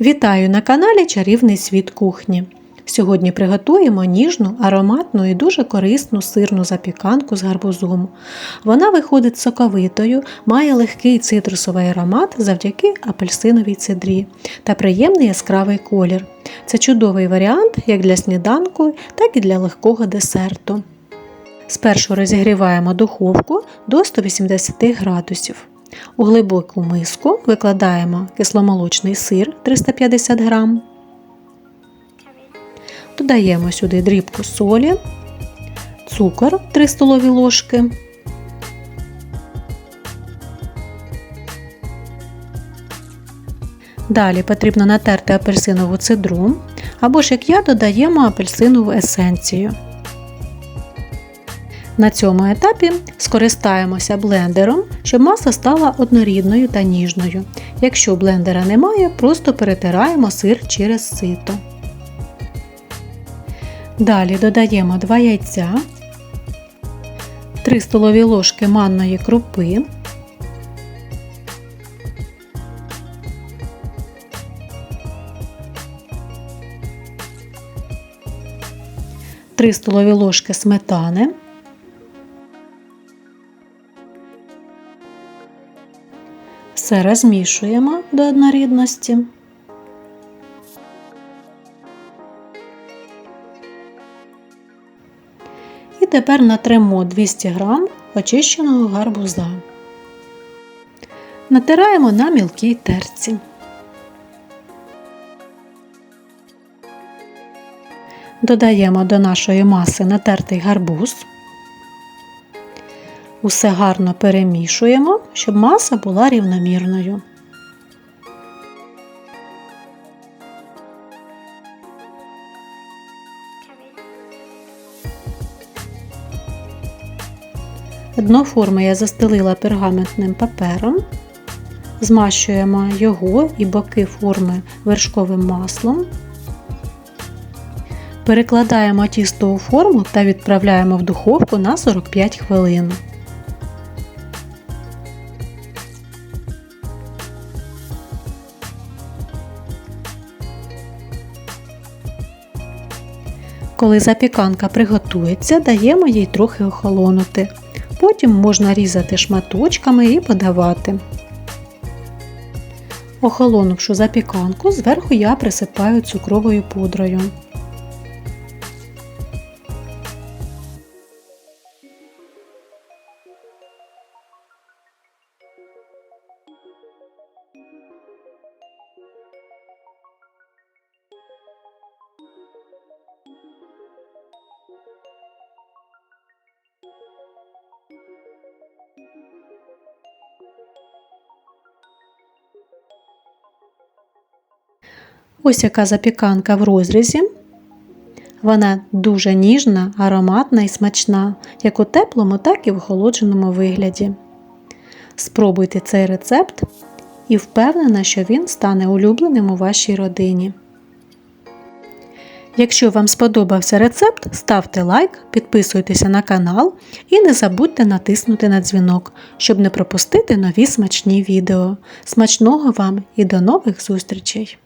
Вітаю на каналі Чарівний світ кухні. Сьогодні приготуємо ніжну, ароматну і дуже корисну сирну запіканку з гарбузом. Вона виходить соковитою, має легкий цитрусовий аромат завдяки апельсиновій цедрі та приємний яскравий колір. Це чудовий варіант як для сніданку, так і для легкого десерту. Спершу розігріваємо духовку до 180 градусів. У глибоку миску викладаємо кисломолочний сир 350 г. Додаємо сюди дрібку солі, цукор 3 столові ложки. Далі потрібно натерти апельсинову цедру, або ж як я додаємо апельсинову есенцію. На цьому етапі скористаємося блендером, щоб маса стала однорідною та ніжною. Якщо блендера немає, просто перетираємо сир через сито. Далі додаємо 2 яйця, 3 столові ложки манної крупи, Три столові ложки сметани, Все розмішуємо до однорідності. І тепер натремо 200 г очищеного гарбуза. Натираємо на мілкій терці. Додаємо до нашої маси натертий гарбуз. Усе гарно перемішуємо, щоб маса була рівномірною. Дно форми я застелила пергаментним папером, змащуємо його і боки форми вершковим маслом. Перекладаємо тісто у форму та відправляємо в духовку на 45 хвилин. Коли запіканка приготується, даємо їй трохи охолонути. Потім можна різати шматочками і подавати. Охолонувши запіканку, зверху я присипаю цукровою пудрою. Ось яка запіканка в розрізі. Вона дуже ніжна, ароматна і смачна, як у теплому, так і в охолодженому вигляді. Спробуйте цей рецепт і впевнена, що він стане улюбленим у вашій родині. Якщо вам сподобався рецепт, ставте лайк, підписуйтеся на канал і не забудьте натиснути на дзвінок, щоб не пропустити нові смачні відео. Смачного вам і до нових зустрічей!